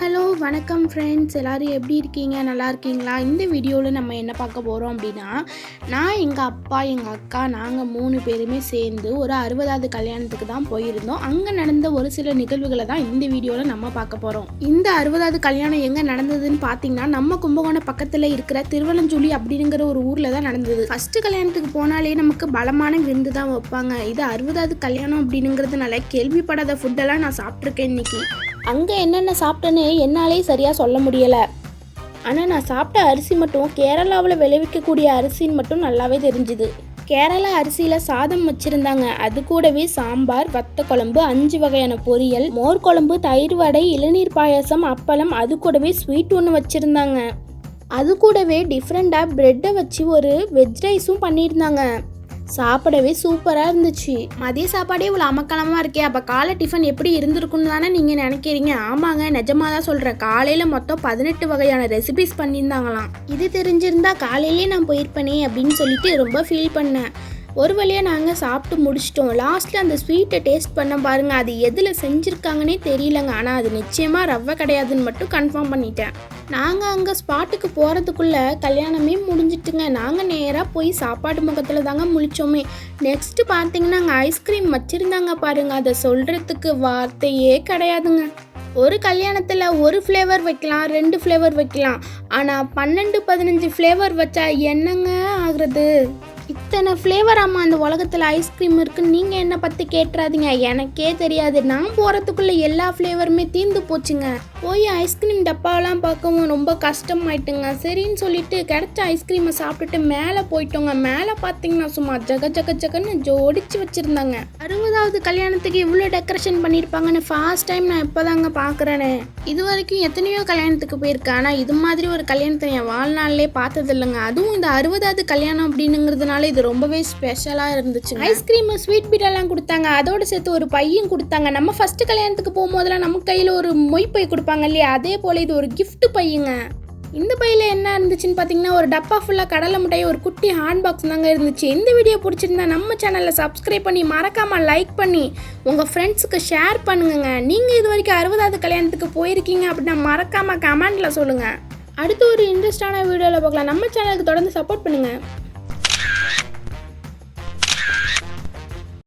Hello வணக்கம் friends எல்லோரும் எப்படி இருக்கீங்க? நல்லா இருக்கீங்களா? இந்த வீடியோவில் நம்ம என்ன பார்க்க போகிறோம் அப்படின்னா நான் எங்கள் அப்பா எங்கள் அக்கா நாங்கள் மூணு பேருமே சேர்ந்து ஒரு அறுபதாவது கல்யாணத்துக்கு தான் போயிருந்தோம். அங்கே நடந்த ஒரு சில நிகழ்வுகளை தான் இந்த வீடியோவில் நம்ம பார்க்க போகிறோம் இந்த அறுபதாவது கல்யாணம் எங்கே நடந்ததுன்னு பார்த்தீங்கன்னா நம்ம கும்பகோணம் பக்கத்தில் இருக்கிற திருவலஞ்சூலி அப்படிங்கிற ஒரு ஊரில் தான் நடந்தது. ஃபஸ்ட்டு கல்யாணத்துக்கு போனாலே நமக்கு பலமான விருந்து தான் வைப்பாங்க. இது அறுபதாவது கல்யாணம் அப்படிங்கிறதுனால கேள்விப்படாத ஃபுட்டெல்லாம் நான் சாப்பிட்ருக்கேன் இன்னைக்கு. அங்கே என்னென்ன சாப்பிட்டேன்னு என்னாலே சரியாக சொல்ல முடியலை. ஆனால் நான் சாப்பிட்ட அரிசி மட்டும் கேரளாவில் விளைவிக்கக்கூடிய அரிசின்னு மட்டும் நல்லாவே தெரிஞ்சுது. கேரளா அரிசியில் சாதம் வச்சுருந்தாங்க. அது கூடவே சாம்பார் வத்த குழம்பு அஞ்சு வகையான பொரியல் மோர் குழம்பு தயிர் வடை இளநீர் பாயசம் அப்பளம் அது கூடவே ஸ்வீட் ஒன்று வச்சுருந்தாங்க. அது கூடவே டிஃப்ரெண்ட்டாக ப்ரெட்டை வச்சு ஒரு வெஜ் ரைஸும் பண்ணியிருந்தாங்க. சாப்பிடவே சூப்பராக இருந்துச்சு. மதிய சாப்பாடே இவ்வளோ அமக்கலமாக இருக்கே. அப்போ காலை டிஃபன் எப்படி இருந்திருக்குன்னு தானே நீங்கள் நினைக்கிறீங்க? ஆமாங்க நிஜமாக தான் சொல்கிறேன் காலையில் மொத்தம் பதினெட்டு வகையான ரெசிபிஸ் பண்ணியிருந்தாங்களாம். இது தெரிஞ்சிருந்தா காலையிலே நான் போயிருப்பேனே அப்படின்னு சொல்லிட்டு ரொம்ப ஃபீல் பண்ணேன். ஒரு வழியாக நாங்கள் சாப்பிட்டு முடிச்சிட்டோம். லாஸ்ட்டில் அந்த ஸ்வீட்டை டேஸ்ட் பண்ண பாருங்கள் அது எதில் செஞ்சுருக்காங்கன்னே தெரியலங்க. ஆனால் அது நிச்சயமாக ரவை கிடையாதுன்னு மட்டும் கன்ஃபார்ம் பண்ணிட்டேன். நாங்கள் அங்கே ஸ்பாட்டுக்கு போகிறதுக்குள்ளே கல்யாணமே முடிஞ்சிட்டுங்க. நாங்கள் நேராக போய் சாப்பாடு முகத்தில் தாங்க முழிச்சோமே. நெக்ஸ்ட்டு பார்த்தீங்கன்னா அங்கே ஐஸ்கிரீம் வச்சுருந்தாங்க பாருங்க. அதை சொல்கிறதுக்கு வார்த்தையே கிடையாதுங்க. ஒரு கல்யாணத்தில் ஒரு ஃப்ளேவர் வைக்கலாம் ரெண்டு ஃப்ளேவர் வைக்கலாம். ஆனால் பன்னெண்டு பதினஞ்சு ஃப்ளேவர் வச்சா என்னங்க ஆகுறது? இத்தனை ஃப்ளேவர் ஆமா அந்த உலகத்தில் ஐஸ்கிரீம் இருக்குன்னு நீங்கள் என்னை பற்றி கேட்டுறாதீங்க. எனக்கே தெரியாது. நான் போகிறதுக்குள்ளே எல்லா ஃப்ளேவருமே தீர்ந்து போச்சுங்க. போய் ஐஸ்கிரீம் டப்பாவெல்லாம் பார்க்கவும் ரொம்ப கஷ்டமாயிட்டுங்க. சரின்னு சொல்லிட்டு கிடச்ச ஐஸ்கிரீமை சாப்பிட்டுட்டு மேலே போயிட்டோங்க. மேலே பார்த்தீங்கன்னா சும்மா ஜக ஜக ஜகன்னு ஜோடிச்சு வச்சுருந்தாங்க. அறுபதாவது கல்யாணத்துக்கு இவ்வளோ டெக்கரேஷன் பண்ணியிருப்பாங்கன்னு ஃபர்ஸ்ட் டைம் நான் இப்போதாங்க பார்க்குறேனே. இது வரைக்கும் எத்தனையோ கல்யாணத்துக்கு போயிருக்கேன். ஆனால் இது மாதிரி ஒரு கல்யாணத்தை என் வாழ்நாளிலே பார்த்ததில்லைங்க. அதுவும் இந்த அறுபதாவது கல்யாணம் அப்படின்னுங்கிறதுனால இது ரொம்பவே ஸ்பெஷலாக இருந்துச்சு ஐஸ்கிரீம் ஸ்வீட் பீட்டெல்லாம் கொடுத்தாங்க. அதோட சேர்த்து ஒரு பையும் கொடுத்தாங்க. நம்ம ஃபர்ஸ்ட் கல்யாணத்துக்கு போகும்போதெல்லாம் நம்ம கையில் ஒரு மொய் பை கொடுப்பாங்க இல்லையா? அதே போல் இது ஒரு கிஃப்ட் பையுங்க இந்த பையில் என்ன இருந்துச்சுன்னு பார்த்தீங்கன்னா ஒரு டப்பா ஃபுல்லாக கடலை முட்டை ஒரு குட்டி ஹேண்ட் பாக்ஸ் தாங்க இருந்துச்சு. இந்த வீடியோ பிடிச்சிருந்தா நம்ம சேனலில் சப்ஸ்கிரைப் பண்ணி மறக்காமல் லைக் பண்ணி உங்கள் ஃப்ரெண்ட்ஸுக்கு ஷேர் பண்ணுங்க நீங்கள் இது வரைக்கும் அறுபதாவது கல்யாணத்துக்கு போயிருக்கீங்க அப்படின்னா மறக்காமல் கமெண்டில் சொல்லுங்கள் அடுத்து ஒரு இன்ட்ரெஸ்டான வீடியோவில் பார்க்கலாம். நம்ம சேனலுக்கு தொடர்ந்து சப்போர்ட் பண்ணுங்கள்